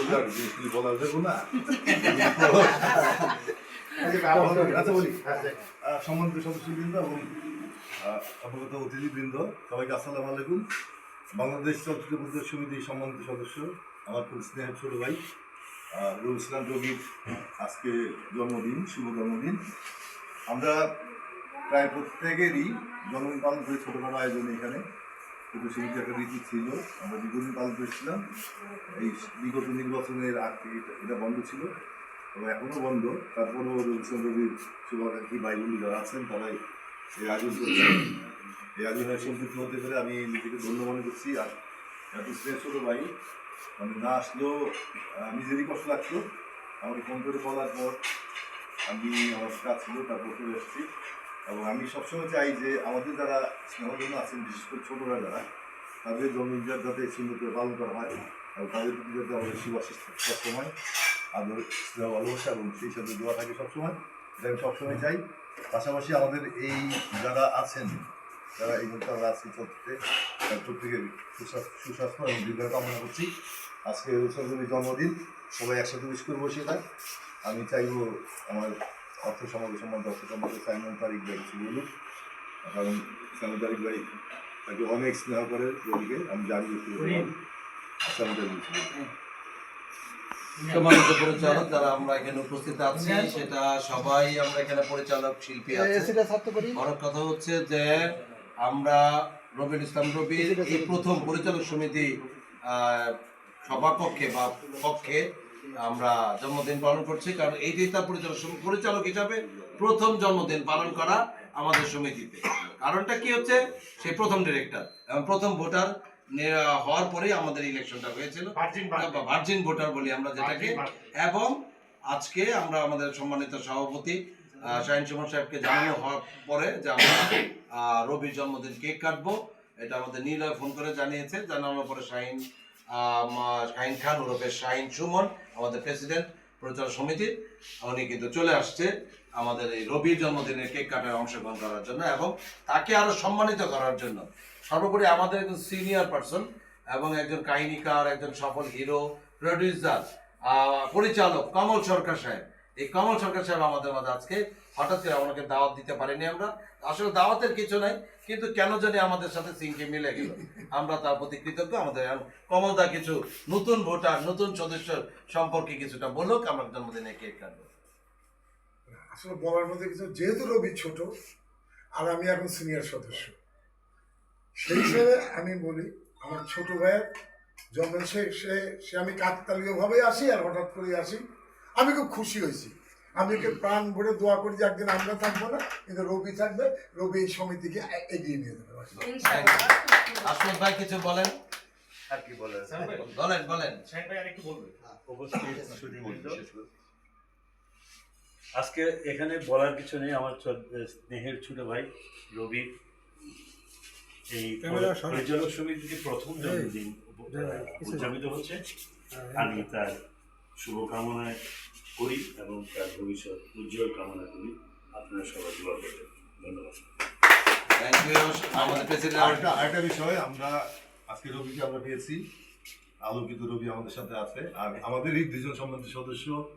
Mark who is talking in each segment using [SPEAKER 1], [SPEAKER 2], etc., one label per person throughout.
[SPEAKER 1] বললে আর জিনিসগুলি বলা যাবে না? আচ্ছা বলি। সম্মানিত সদস্যবৃন্দ এবং অবগত অতিথিবৃন্দ সবাইকে আসসালামু আলাইকুম। বাংলাদেশ চলচ্চিত্র প্রযোজক সমিতির সম্মানিত সদস্য আমার খুব স্নেহের ছোট ভাই রবি ইসলাম রবির আজকে জন্মদিন শুভ জন্মদিন। আমরা প্রায় প্রত্যেকেরই জন্মদিন পালন করি ছোটোখাটো আয়োজনে এখানে। কিন্তু সমিতি একটা রীতি ছিল। আমরা দীর্ঘদিন পালন করেছিলাম। এই বিগত নির্বাচনের আগ এটা- বন্ধ ছিল। তবে এখনও বন্ধ। তারপরেও রবিশন রবির শুভাকাঙ্ক্ষী ভাইগুলি যারা আছেন, তারাই এই আয়োজন করছেন। এই আয়োজনে সম্পৃক্ত হতে পেরে আমি নিজেকে ধন্য মনে করছি। আর এত ছোটো ভাই মানে না আসলেও নিজেরই কষ্ট লাগতো। আমাকে ফোন করে বলার পর আমি আমার কাজ ছিল, তারপর চলে এসেছি। এবং আমি সবসময় চাই যে আমাদের যারা স্নেহজন আছেন বিশেষ করে ছোটরা যারা, তাদের জন্মদিন যাতে সুন্দর করে পালন করা হয়, এবং তাদের প্রতি যাতে আমাদের সুবাসিস সবসময়, আদর, স্নেহ, ভালোবাসা, এবং সেই সাথে দোয়া থাকে সবসময়, এটা আমি সবসময় চাই। পাশাপাশি আমাদের এই যারা আছেন, যারা এই মুহূর্তে আমরা আছি চলতে প্রত্যেকের সুস্বাস্থ্য এবং দীর্ঘায়ু কামনা করছি। আজকে রসুলের জন্মদিন, সবাই একসাথে উইশ করব সেটা আমি চাইব আমার অর্থ সমাজ সম্বন্ধে অর্থ সম্বন্ধে সাইমন ভাই কিছু বলুক। কারণ সাইমন ভাই তাকে অনেক স্নেহ করে আমি জানি।
[SPEAKER 2] সম্মানিত পরিচালক যারা আমরা এখানে উপস্থিত আছি সেটা সবাই আমরা এখানে পরিচালক শিল্পী আছে।
[SPEAKER 3] এসিটা ছাড়তে পারি
[SPEAKER 2] বড় কথা হচ্ছে যে আমরা রবিউল ইসলাম রবির এই প্রথম পরিচালক সমিতি সভাকক্ষে বা কক্ষে আমরা জন্মদিন পালন করছি। কারণ এইটাই তার পরিচালক পরিচালক হিসাবে প্রথম জন্মদিন পালন করা। আমাদের সমিতিতে কারণটা কি হচ্ছে? সে প্রথম ডিরেক্টর এবং প্রথম ভোটার হওয়ার পরেই আমাদের ইলেকশনটা হয়েছিল। ভার্জিন ভোটার বলি আমরা যেটাকে। এবং আজকে আমরা আমাদের সম্মানিত সভাপতি শাহিন সুমন সাহেবকে জানানো হওয়ার পরে যে আমরা রবির জন্মদিন কেক কাটবো। এটা আমাদের নীলয় ফোন করে জানিয়েছে। জানানোর পরে শাহিন শাহিন খান ওরফে শাহিন সুমন আমাদের প্রেসিডেন্ট পরিচালক সমিতির উনি কিন্তু চলে আসছে আমাদের এই রবির জন্মদিনের কেক কাটায় অংশগ্রহণ করার জন্য এবং তাকে আরও সম্মানিত করার জন্য। সর্বোপরি আমাদের একজন সিনিয়র পার্সন এবং একজন কাহিনীকার, একজন সফল হিরো প্রডিউসার পরিচালক কমল সরকার সাহেব। এই কমল সরকার সাহেব আমাদের মাঝে আজকে হঠাৎ করে আমাকে দাওয়াত দিতে পারিনি আমরা। আসলে দাওয়াতের কিছু নাই, কিন্তু কেন জানি আমাদের সাথে সিংকে মিলে গেল। আমরা তার প্রতি কৃতজ্ঞ, আমাদের কমলদা কিছু নতুন ভোটার, নতুন সদস্য সম্পর্কে কিছুটা বলুক, আমরা জন্মদিনে কেক কাটবো।
[SPEAKER 3] আসলে বলার মধ্যে কিছু, যেহেতু রবি ছোট, আর আমি এখন সিনিয়র সদস্য, সেই হিসেবে আমি বলি, আমার ছোট ভাইয়ের জন্ম সে সে আমি কাকতালীয় ভাবে আসি আর হঠাৎ করে আসি। আমি খুব খুশি হয়েছি। আমি প্রাণ ভরে দোয়া করি যে একদিন আমরা থাকব না কিন্তু রবি থাকবে রবি এই সমিতিকে এগিয়ে নিয়ে যাবে।
[SPEAKER 2] আসমত ভাই কিছু বলেন?
[SPEAKER 1] আর কি বলে
[SPEAKER 2] বলেন বলেন।
[SPEAKER 1] উপস্থিত সুধীবৃন্দ, বিশেষ
[SPEAKER 4] আজকে এখানে বলার কিছু নেই আমার স্নেহের ছোট ভাই রবি। এই। পরিচালক প্রথম জন্মদিন উদযাপিত হচ্ছে আমি তার শুভকামনা করি এবং তার ভবিষ্যৎ উজ্জ্বল কামনা করি। আপনারা সবাই দোয়া করবেন। ধন্যবাদ।
[SPEAKER 1] আরেকটা বিষয় আমরা আজকে রবিকে আমরা পেয়েছি। আলোকিত রবি আমাদের সাথে আছে। আর আমাদের এই দুজন সম্বন্ধে সদস্য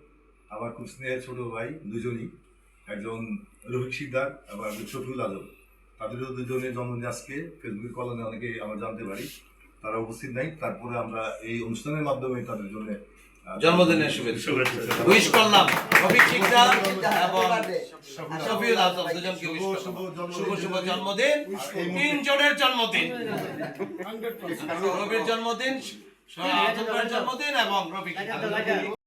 [SPEAKER 1] আমার খুব স্নেহের ছোট ভাই দুজনই। একজন রফিক এবং একজন শফিউল আজম। তাদেরও দুজনের জন্মদিন আজকে। ফেসবুক কলনে অনেকে আমরা জানতে পারি। তারা উপস্থিত নাই। তারপরে আমরা এই অনুষ্ঠানের মাধ্যমে তাদের জন্য
[SPEAKER 2] জন্মদিনের শুভেচ্ছা। উইশ করলাম। রফিক এবং শফিউল আজম দুজনকে উইশ করলাম।
[SPEAKER 1] জন্মদিন
[SPEAKER 2] শুভ শুভ জন্মদিন। তিনজনের জন্মদিন। রবির জন্মদিন জন্মদিন এবং রফিক